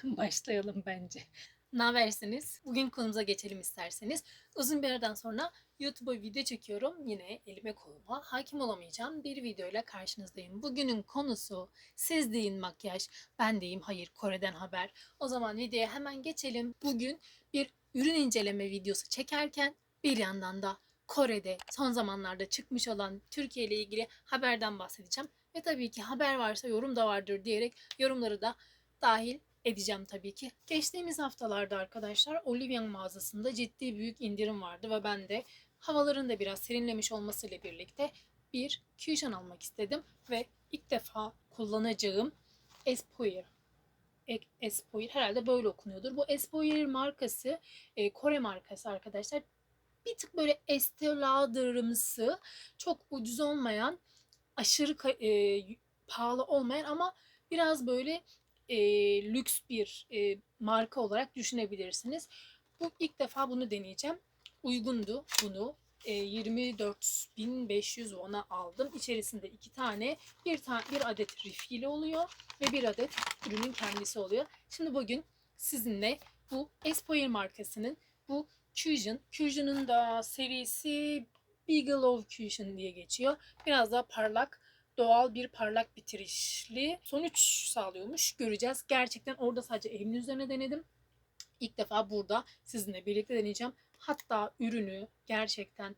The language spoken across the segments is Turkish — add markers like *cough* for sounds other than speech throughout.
*laughs* Başlayalım bence. Ne habersiniz? Bugün konumuza geçelim isterseniz. Uzun bir aradan sonra YouTube'a video çekiyorum. Yine elime koluma hakim olamayacağım bir videoyla karşınızdayım. Bugünün konusu siz deyin makyaj, ben deyim hayır Kore'den haber. O zaman videoya hemen geçelim. Bugün bir ürün inceleme videosu çekerken bir yandan da Kore'de son zamanlarda çıkmış olan Türkiye ile ilgili haberden bahsedeceğim. Ve tabii ki haber varsa yorum da vardır diyerek yorumları da dahil edeceğim tabii ki. Geçtiğimiz haftalarda arkadaşlar Olivian mağazasında ciddi büyük indirim vardı ve ben de havaların da biraz serinlemiş olmasıyla birlikte bir Cushion almak istedim ve ilk defa kullanacağım Espoir Espoir herhalde böyle okunuyordur. Bu Espoir markası e, Kore markası arkadaşlar. Bir tık böyle Estee Lauder'ımsı çok ucuz olmayan aşırı e, pahalı olmayan ama biraz böyle e, lüks bir e, marka olarak düşünebilirsiniz. Bu ilk defa bunu deneyeceğim. Uygundu bunu. E, 24.500 won'a aldım. İçerisinde iki tane, bir tane bir adet refill oluyor ve bir adet ürünün kendisi oluyor. Şimdi bugün sizinle bu Espoir markasının bu Fusion, Fusion'ın da serisi Bigelow Fusion diye geçiyor. Biraz daha parlak doğal bir parlak bitirişli sonuç sağlıyormuş. Göreceğiz. Gerçekten orada sadece elimin üzerine denedim. İlk defa burada sizinle birlikte deneyeceğim. Hatta ürünü gerçekten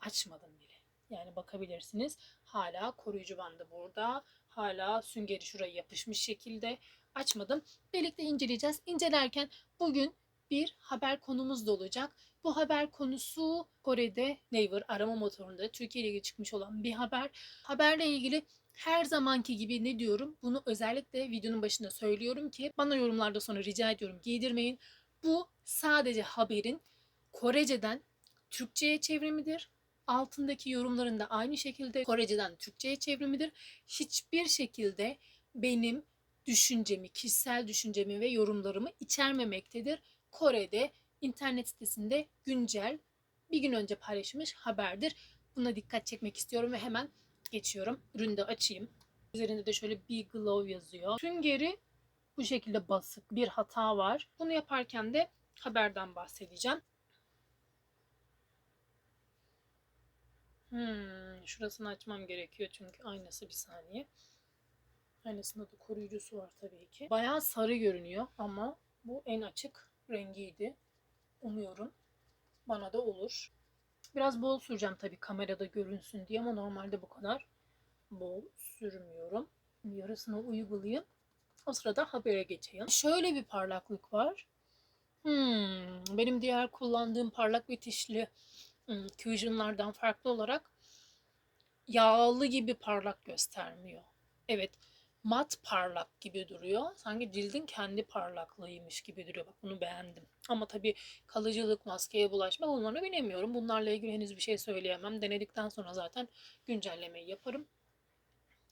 açmadım bile. Yani bakabilirsiniz. Hala koruyucu bandı burada. Hala süngeri şuraya yapışmış şekilde açmadım. Birlikte inceleyeceğiz. İncelerken bugün bir haber konumuz da olacak. Bu haber konusu Kore'de Naver arama motorunda Türkiye ile ilgili çıkmış olan bir haber. Haberle ilgili her zamanki gibi ne diyorum? Bunu özellikle videonun başında söylüyorum ki bana yorumlarda sonra rica ediyorum giydirmeyin. Bu sadece haberin Korece'den Türkçe'ye çevrimidir. Altındaki yorumların da aynı şekilde Koreceden Türkçe'ye çevrimidir. Hiçbir şekilde benim düşüncemi, kişisel düşüncemi ve yorumlarımı içermemektedir. Kore'de internet sitesinde güncel bir gün önce paylaşılmış haberdir. Buna dikkat çekmek istiyorum ve hemen geçiyorum. Ürünü de açayım. Üzerinde de şöyle bir glow yazıyor. Süngeri bu şekilde basık bir hata var. Bunu yaparken de haberden bahsedeceğim. Hmm, şurasını açmam gerekiyor çünkü aynası bir saniye. Aynasında da koruyucusu var tabii ki. Bayağı sarı görünüyor ama bu en açık rengiydi. Umuyorum bana da olur. Biraz bol süreceğim tabii kamerada görünsün diye ama normalde bu kadar bol sürmüyorum. Yarısını uygulayayım. O sırada habere geçeyim. Şöyle bir parlaklık var. Hmm, benim diğer kullandığım parlak bitişli hmm, Fusion'lardan farklı olarak yağlı gibi parlak göstermiyor. Evet, mat parlak gibi duruyor. Sanki cildin kendi parlaklığıymış gibi duruyor. Bak bunu beğendim. Ama tabii kalıcılık, maskeye bulaşma bunları bilemiyorum. Bunlarla ilgili henüz bir şey söyleyemem. Denedikten sonra zaten güncellemeyi yaparım.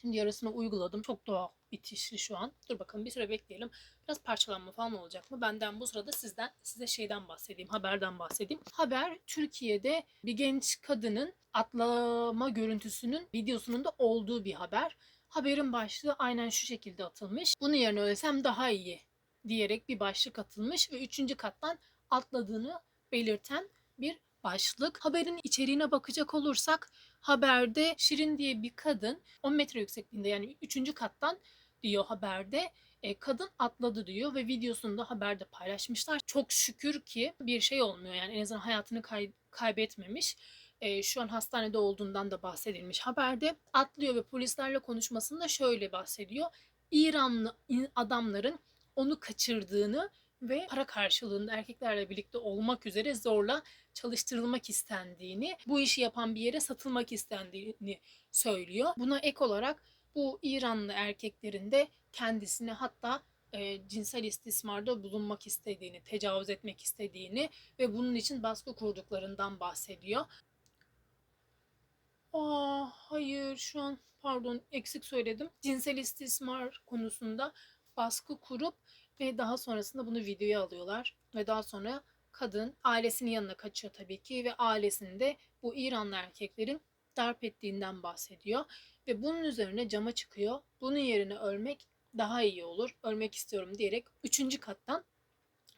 Şimdi yarısını uyguladım. Çok doğal bitişli şu an. Dur bakalım bir süre bekleyelim. Biraz parçalanma falan olacak mı? Benden bu sırada sizden size şeyden bahsedeyim, haberden bahsedeyim. Haber Türkiye'de bir genç kadının atlama görüntüsünün videosunun da olduğu bir haber. Haberin başlığı aynen şu şekilde atılmış. Bunun yerine ölsem daha iyi diyerek bir başlık atılmış ve üçüncü kattan atladığını belirten bir başlık. Haberin içeriğine bakacak olursak haberde Şirin diye bir kadın 10 metre yüksekliğinde yani 3. kattan diyor haberde e, kadın atladı diyor ve videosunu da haberde paylaşmışlar. Çok şükür ki bir şey olmuyor yani en azından hayatını kay- kaybetmemiş. E, şu an hastanede olduğundan da bahsedilmiş haberde. Atlıyor ve polislerle konuşmasında şöyle bahsediyor. İranlı adamların onu kaçırdığını ve para karşılığında erkeklerle birlikte olmak üzere zorla çalıştırılmak istendiğini, bu işi yapan bir yere satılmak istendiğini söylüyor. Buna ek olarak bu İranlı erkeklerin de kendisine hatta e, cinsel istismarda bulunmak istediğini, tecavüz etmek istediğini ve bunun için baskı kurduklarından bahsediyor. Aa, hayır şu an pardon eksik söyledim. Cinsel istismar konusunda baskı kurup ve daha sonrasında bunu videoya alıyorlar ve daha sonra kadın ailesinin yanına kaçıyor tabii ki ve ailesinde bu İranlı erkeklerin darp ettiğinden bahsediyor ve bunun üzerine cama çıkıyor. Bunun yerine ölmek daha iyi olur. Ölmek istiyorum diyerek 3. kattan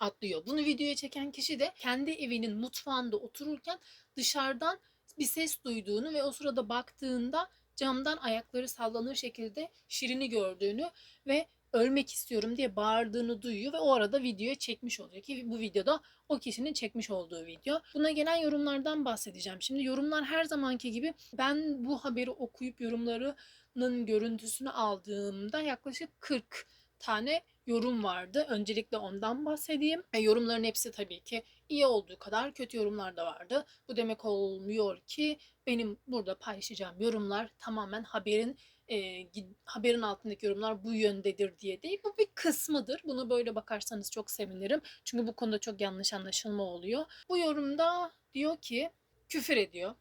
atlıyor. Bunu videoya çeken kişi de kendi evinin mutfağında otururken dışarıdan bir ses duyduğunu ve o sırada baktığında camdan ayakları sallanır şekilde Şirin'i gördüğünü ve ölmek istiyorum diye bağırdığını duyuyor ve o arada videoya çekmiş oluyor ki bu videoda o kişinin çekmiş olduğu video. Buna gelen yorumlardan bahsedeceğim. Şimdi yorumlar her zamanki gibi ben bu haberi okuyup yorumlarının görüntüsünü aldığımda yaklaşık 40 tane yorum vardı. Öncelikle ondan bahsedeyim. E, yorumların hepsi tabii ki iyi olduğu kadar kötü yorumlar da vardı. Bu demek olmuyor ki benim burada paylaşacağım yorumlar tamamen haberin e, haberin altındaki yorumlar bu yöndedir diye değil. Bu bir kısmıdır. Bunu böyle bakarsanız çok sevinirim. Çünkü bu konuda çok yanlış anlaşılma oluyor. Bu yorumda diyor ki küfür ediyor.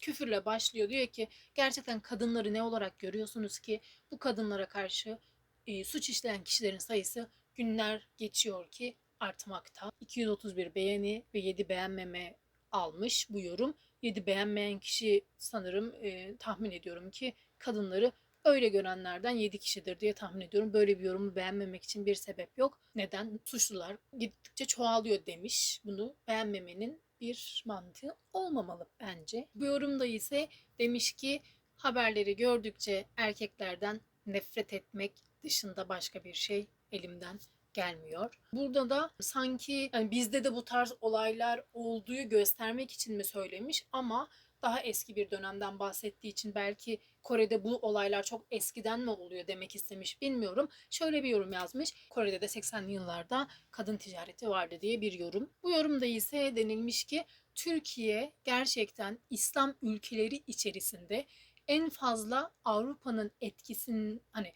Küfürle başlıyor. Diyor ki gerçekten kadınları ne olarak görüyorsunuz ki bu kadınlara karşı e, suç işleyen kişilerin sayısı günler geçiyor ki artmakta. 231 beğeni ve 7 beğenmeme almış bu yorum. 7 beğenmeyen kişi sanırım e, tahmin ediyorum ki kadınları öyle görenlerden 7 kişidir diye tahmin ediyorum. Böyle bir yorumu beğenmemek için bir sebep yok. Neden? Suçlular gittikçe çoğalıyor demiş. Bunu beğenmemenin bir mantığı olmamalı bence. Bu yorumda ise demiş ki haberleri gördükçe erkeklerden nefret etmek dışında başka bir şey elimden gelmiyor. Burada da sanki yani bizde de bu tarz olaylar olduğu göstermek için mi söylemiş ama daha eski bir dönemden bahsettiği için belki Kore'de bu olaylar çok eskiden mi oluyor demek istemiş bilmiyorum. Şöyle bir yorum yazmış. Kore'de de 80'li yıllarda kadın ticareti vardı diye bir yorum. Bu yorumda ise denilmiş ki Türkiye gerçekten İslam ülkeleri içerisinde en fazla Avrupa'nın etkisinin hani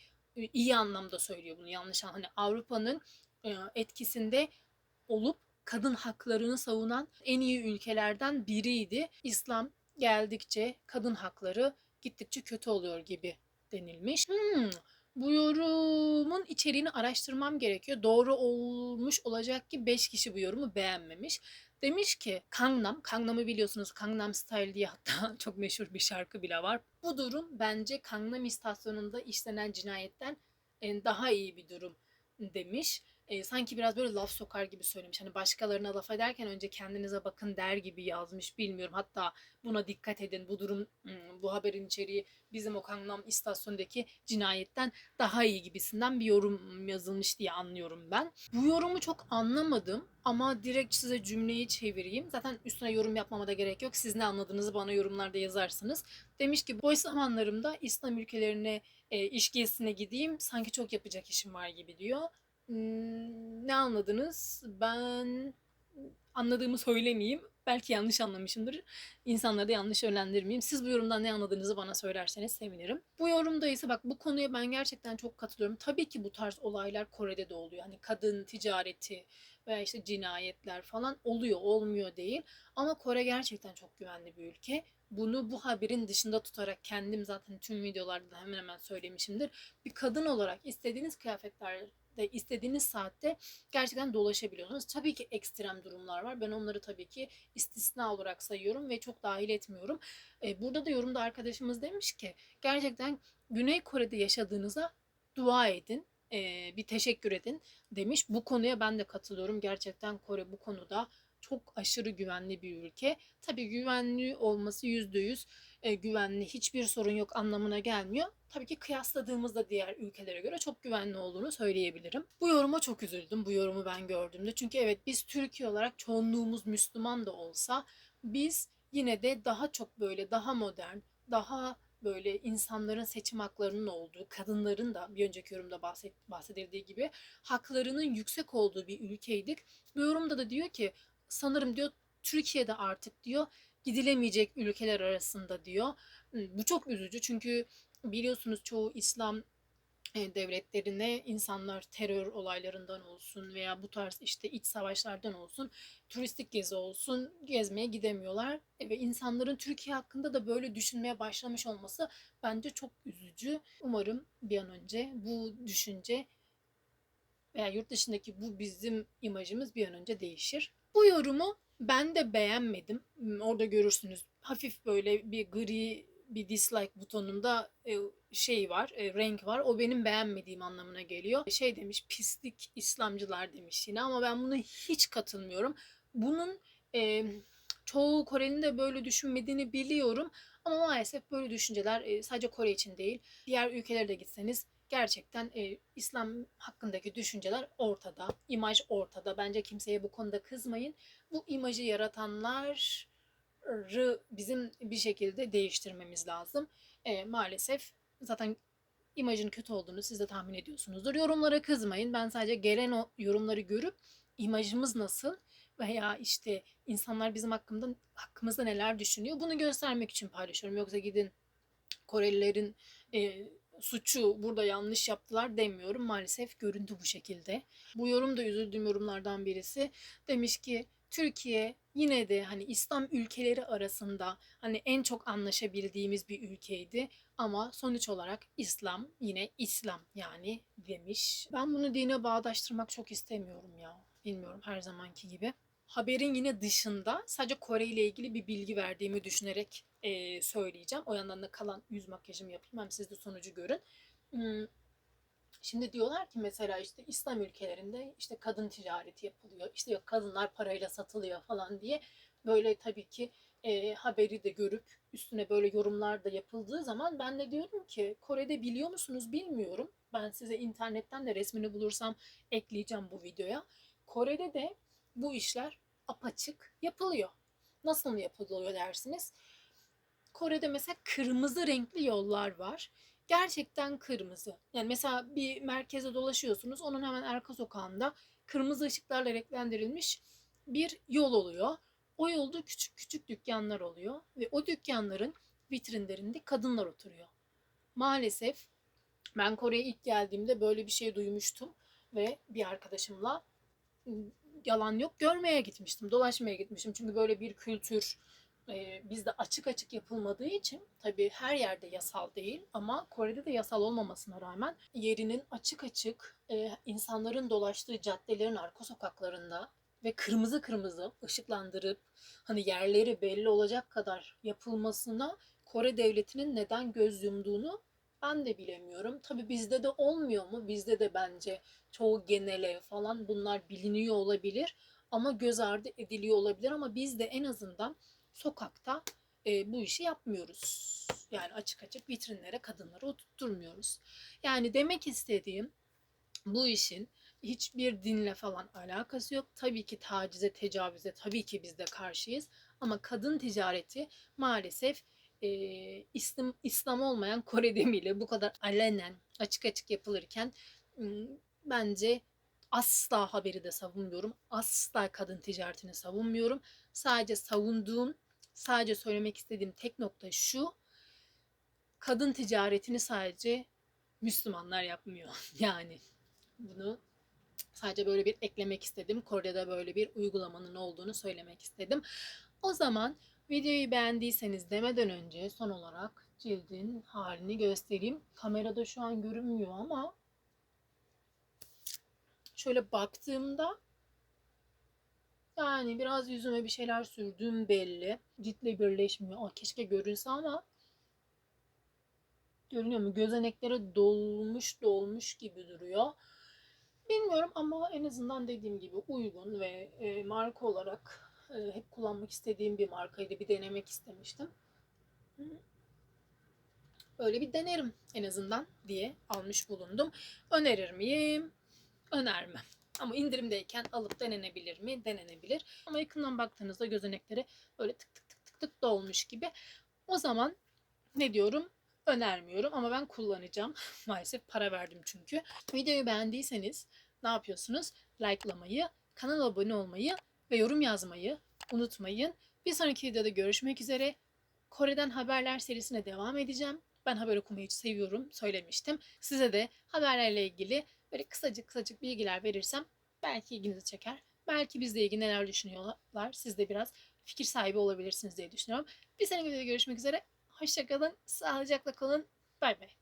iyi anlamda söylüyor bunu yanlış an- hani Avrupa'nın e, etkisinde olup kadın haklarını savunan en iyi ülkelerden biriydi. İslam geldikçe kadın hakları gittikçe kötü oluyor gibi denilmiş. Hmm, bu yorumun içeriğini araştırmam gerekiyor. Doğru olmuş olacak ki 5 kişi bu yorumu beğenmemiş. Demiş ki Gangnam, Gangnam'ı biliyorsunuz Gangnam Style diye hatta *laughs* çok meşhur bir şarkı bile var. Bu durum bence Gangnam istasyonunda işlenen cinayetten daha iyi bir durum demiş. E, sanki biraz böyle laf sokar gibi söylemiş. Hani başkalarına laf ederken önce kendinize bakın der gibi yazmış. Bilmiyorum. Hatta buna dikkat edin. Bu durum, bu haberin içeriği bizim o Gangnam istasyondaki cinayetten daha iyi gibisinden bir yorum yazılmış diye anlıyorum ben. Bu yorumu çok anlamadım ama direkt size cümleyi çevireyim. Zaten üstüne yorum yapmama da gerek yok. Siz ne anladığınızı bana yorumlarda yazarsınız. Demiş ki boş zamanlarımda İslam ülkelerine e, iş gezisine gideyim. Sanki çok yapacak işim var gibi diyor. Ne anladınız? Ben anladığımı söylemeyeyim. Belki yanlış anlamışımdır. İnsanları da yanlış yönlendirmeyeyim. Siz bu yorumdan ne anladığınızı bana söylerseniz sevinirim. Bu yorumda ise bak bu konuya ben gerçekten çok katılıyorum. Tabii ki bu tarz olaylar Kore'de de oluyor. Hani kadın ticareti veya işte cinayetler falan oluyor, olmuyor değil. Ama Kore gerçekten çok güvenli bir ülke. Bunu bu haberin dışında tutarak kendim zaten tüm videolarda da hemen hemen söylemişimdir. Bir kadın olarak istediğiniz kıyafetler de istediğiniz saatte gerçekten dolaşabiliyorsunuz. Tabii ki ekstrem durumlar var. Ben onları tabii ki istisna olarak sayıyorum ve çok dahil etmiyorum. E, burada da yorumda arkadaşımız demiş ki gerçekten Güney Kore'de yaşadığınıza dua edin. E, bir teşekkür edin demiş. Bu konuya ben de katılıyorum. Gerçekten Kore bu konuda çok aşırı güvenli bir ülke. Tabii güvenli olması yüzde yüz e, güvenli, hiçbir sorun yok anlamına gelmiyor. Tabii ki kıyasladığımızda diğer ülkelere göre çok güvenli olduğunu söyleyebilirim. Bu yoruma çok üzüldüm. Bu yorumu ben gördüğümde. Çünkü evet biz Türkiye olarak çoğunluğumuz Müslüman da olsa biz yine de daha çok böyle daha modern, daha böyle insanların seçim haklarının olduğu, kadınların da bir önceki yorumda bahset, bahsedildiği gibi haklarının yüksek olduğu bir ülkeydik. Bu yorumda da diyor ki sanırım diyor Türkiye'de artık diyor gidilemeyecek ülkeler arasında diyor. Bu çok üzücü çünkü biliyorsunuz çoğu İslam e, devletlerine insanlar terör olaylarından olsun veya bu tarz işte iç savaşlardan olsun turistik gezi olsun gezmeye gidemiyorlar ve insanların Türkiye hakkında da böyle düşünmeye başlamış olması bence çok üzücü. Umarım bir an önce bu düşünce veya yurt dışındaki bu bizim imajımız bir an önce değişir. Bu yorumu ben de beğenmedim. Orada görürsünüz hafif böyle bir gri bir dislike butonunda e, şey var, e, renk var. O benim beğenmediğim anlamına geliyor. Şey demiş, pislik İslamcılar demiş yine ama ben buna hiç katılmıyorum. Bunun e, çoğu Kore'nin de böyle düşünmediğini biliyorum. Ama maalesef böyle düşünceler e, sadece Kore için değil. Diğer ülkelere de gitseniz gerçekten e, İslam hakkındaki düşünceler ortada. imaj ortada. Bence kimseye bu konuda kızmayın. Bu imajı yaratanları bizim bir şekilde değiştirmemiz lazım. E, maalesef zaten imajın kötü olduğunu siz de tahmin ediyorsunuzdur. Yorumlara kızmayın. Ben sadece gelen o yorumları görüp imajımız nasıl veya işte insanlar bizim hakkında hakkımızda neler düşünüyor bunu göstermek için paylaşıyorum. Yoksa gidin Korelilerin e, suçu burada yanlış yaptılar demiyorum. Maalesef görüntü bu şekilde. Bu yorum da üzüldüğüm yorumlardan birisi. Demiş ki Türkiye yine de hani İslam ülkeleri arasında hani en çok anlaşabildiğimiz bir ülkeydi ama sonuç olarak İslam yine İslam yani demiş. Ben bunu dine bağdaştırmak çok istemiyorum ya. Bilmiyorum her zamanki gibi. Haberin yine dışında sadece Kore ile ilgili bir bilgi verdiğimi düşünerek e, söyleyeceğim. O yandan da kalan yüz makyajımı yapayım. Hem siz de sonucu görün. Hmm. Şimdi diyorlar ki mesela işte İslam ülkelerinde işte kadın ticareti yapılıyor. İşte yok kadınlar parayla satılıyor falan diye böyle tabii ki e, haberi de görüp üstüne böyle yorumlar da yapıldığı zaman ben de diyorum ki Kore'de biliyor musunuz bilmiyorum. Ben size internetten de resmini bulursam ekleyeceğim bu videoya. Kore'de de bu işler apaçık yapılıyor. Nasıl yapılıyor dersiniz? Kore'de mesela kırmızı renkli yollar var. Gerçekten kırmızı. Yani mesela bir merkeze dolaşıyorsunuz. Onun hemen arka sokağında kırmızı ışıklarla renklendirilmiş bir yol oluyor. O yolda küçük küçük dükkanlar oluyor ve o dükkanların vitrinlerinde kadınlar oturuyor. Maalesef ben Kore'ye ilk geldiğimde böyle bir şey duymuştum ve bir arkadaşımla yalan yok görmeye gitmiştim, dolaşmaya gitmiştim. Çünkü böyle bir kültür e, bizde açık açık yapılmadığı için tabii her yerde yasal değil ama Kore'de de yasal olmamasına rağmen yerinin açık açık e, insanların dolaştığı caddelerin arka sokaklarında ve kırmızı kırmızı ışıklandırıp hani yerleri belli olacak kadar yapılmasına Kore devletinin neden göz yumduğunu ben de bilemiyorum. Tabi bizde de olmuyor mu? Bizde de bence çoğu genele falan bunlar biliniyor olabilir ama göz ardı ediliyor olabilir ama biz de en azından sokakta e, bu işi yapmıyoruz. Yani açık açık vitrinlere kadınları oturtturmuyoruz. Yani demek istediğim bu işin hiçbir dinle falan alakası yok. Tabii ki tacize, tecavüze tabii ki biz de karşıyız. Ama kadın ticareti maalesef e, İslam, İslam olmayan Kore'de bile bu kadar alenen açık açık yapılırken bence asla haberi de savunmuyorum. Asla kadın ticaretini savunmuyorum. Sadece savunduğum, sadece söylemek istediğim tek nokta şu. Kadın ticaretini sadece Müslümanlar yapmıyor. *laughs* Yani bunu sadece böyle bir eklemek istedim. Kore'de böyle bir uygulamanın olduğunu söylemek istedim. O zaman videoyu beğendiyseniz demeden önce son olarak cildin halini göstereyim. Kamerada şu an görünmüyor ama şöyle baktığımda yani biraz yüzüme bir şeyler sürdüğüm belli. Ciltle birleşmiyor. Aa, keşke görünse ama görünüyor mu? Gözeneklere dolmuş dolmuş gibi duruyor. Bilmiyorum ama en azından dediğim gibi uygun ve e, marka olarak e, hep kullanmak istediğim bir markaydı. Bir denemek istemiştim. Öyle bir denerim en azından diye almış bulundum. Önerir miyim? önermem. Ama indirimdeyken alıp denenebilir mi? Denenebilir. Ama yakından baktığınızda gözenekleri böyle tık tık tık tık tık dolmuş gibi. O zaman ne diyorum? Önermiyorum ama ben kullanacağım. *laughs* Maalesef para verdim çünkü. Videoyu beğendiyseniz ne yapıyorsunuz? Like'lamayı, kanala abone olmayı ve yorum yazmayı unutmayın. Bir sonraki videoda görüşmek üzere. Kore'den haberler serisine devam edeceğim. Ben haber okumayı seviyorum, söylemiştim. Size de haberlerle ilgili böyle kısacık kısacık bilgiler verirsem belki ilginizi çeker. Belki bizle ilgili neler düşünüyorlar. Siz de biraz fikir sahibi olabilirsiniz diye düşünüyorum. Bir sonraki videoda görüşmek üzere. Hoşçakalın, sağlıcakla kalın. Bay bay.